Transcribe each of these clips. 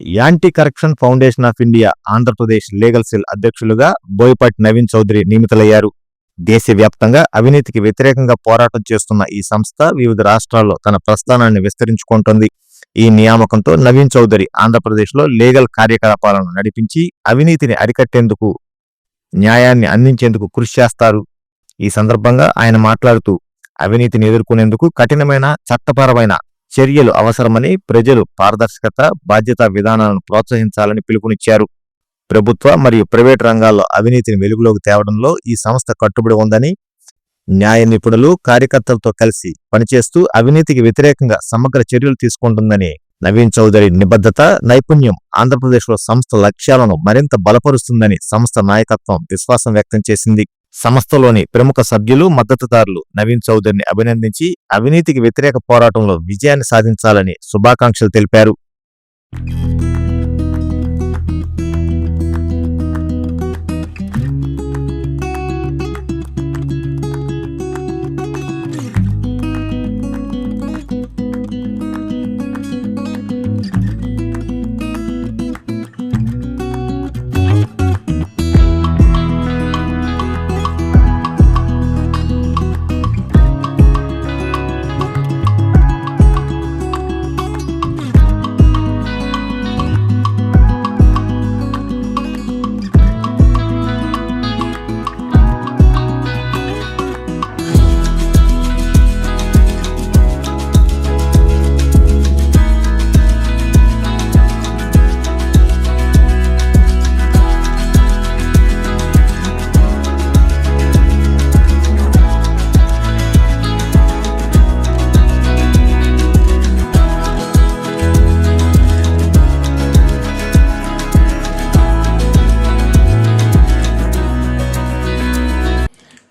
Anti corruption foundation of India Andhra Pradesh legal cell అధ్యక్షులుగా బోయపాటి నవీన్ చౌదరి నియమితులయ్యారు. దేశవ్యాప్తంగా అవినీతికి వ్యతిరేకంగా పోరాటం చేస్తున్న ఈ సంస్థ వివిధ రాష్ట్రాల్లో తన ప్రస్థానాన్ని విస్తరించుకుంటోంది. ఈ నియామకంతో నవీన్ చౌదరి ఆంధ్రప్రదేశ్లో లీగల్ కార్యకలాపాలను నడిపించి అవినీతిని అరికట్టేందుకు న్యాయాన్ని అందించేందుకు కృషి చేస్తారు. ఈ సందర్భంగా ఆయన మాట్లాడుతూ అవినీతిని ఎదుర్కొనేందుకు కఠినమైన చట్టపరమైన చర్యలు అవసరమని ప్రజలు పారదర్శకత బాధ్యతా విధానాలను ప్రోత్సహించాలని పిలుపునిచ్చారు. ప్రభుత్వ మరియు ప్రైవేట్ రంగాల్లో అవినీతిని వెలుగులోకి తేవడంలో ఈ సంస్థ కట్టుబడి ఉందని న్యాయ నిపుణులు కార్యకర్తలతో కలిసి పనిచేస్తూ అవినీతికి వ్యతిరేకంగా సమగ్ర చర్యలు తీసుకుంటుందని నవీన్ చౌదరి నిబద్ధత నైపుణ్యం ఆంధ్రప్రదేశ్లో సంస్థ లక్ష్యాలను మరింత బలపరుస్తుందని సంస్థ నాయకత్వం విశ్వాసం వ్యక్తం చేసింది. సంస్థలోని ప్రముఖ సభ్యులు మద్దతుదారులు నవీన్ చౌదరిని అభినందించి అవినీతికి వ్యతిరేక పోరాటంలో విజయాన్ని సాధించాలని శుభాకాంక్షలు తెలిపారు.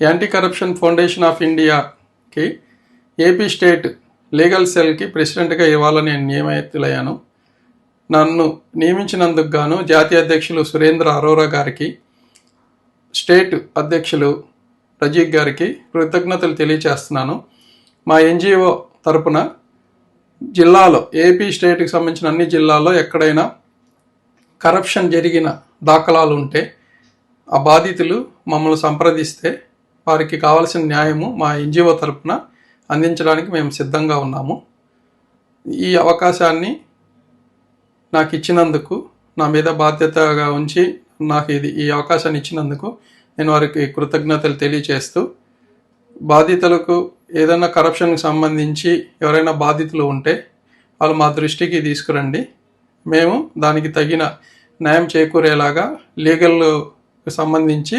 యాంటీ కరప్షన్ ఫౌండేషన్ ఆఫ్ ఇండియాకి ఏపీ స్టేట్ లీగల్ సెల్కి ప్రెసిడెంట్గా ఇవ్వాలని నేను నియమితులయ్యాను. నన్ను నియమించినందుకు గాను జాతీయ అధ్యక్షులు సురేంద్ర అరోరా గారికి స్టేట్ అధ్యక్షులు రజీక్ గారికి కృతజ్ఞతలు తెలియచేస్తున్నాను మా ఎన్జిఓ తరపున జిల్లాలో ఏపీ స్టేట్కి సంబంధించిన అన్ని జిల్లాల్లో ఎక్కడైనా కరప్షన్ జరిగిన దాఖలాలు ఉంటే ఆ బాధితులు మమ్మల్ని సంప్రదిస్తే వారికి కావాల్సిన న్యాయము మా ఎన్జిఓ తరపున అందించడానికి మేము సిద్ధంగా ఉన్నాము. ఈ అవకాశాన్ని నాకు ఇచ్చినందుకు నా మీద బాధ్యతగా ఉంచి నాకు ఇది ఈ అవకాశాన్ని ఇచ్చినందుకు నేను వారికి కృతజ్ఞతలు తెలియచేస్తూ బాధితులకు ఏదైనా కరప్షన్కి సంబంధించి ఎవరైనా బాధితులు ఉంటే వాళ్ళు మా దృష్టికి తీసుకురండి. మేము దానికి తగిన న్యాయం చేకూరేలాగా లీగల్ సంబంధించి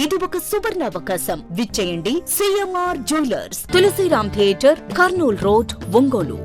ఇది ఒక సువర్ణ అవకాశం విచ్చేయండి CMR jewellers Tulasiram theatre Kurnool road Ongole.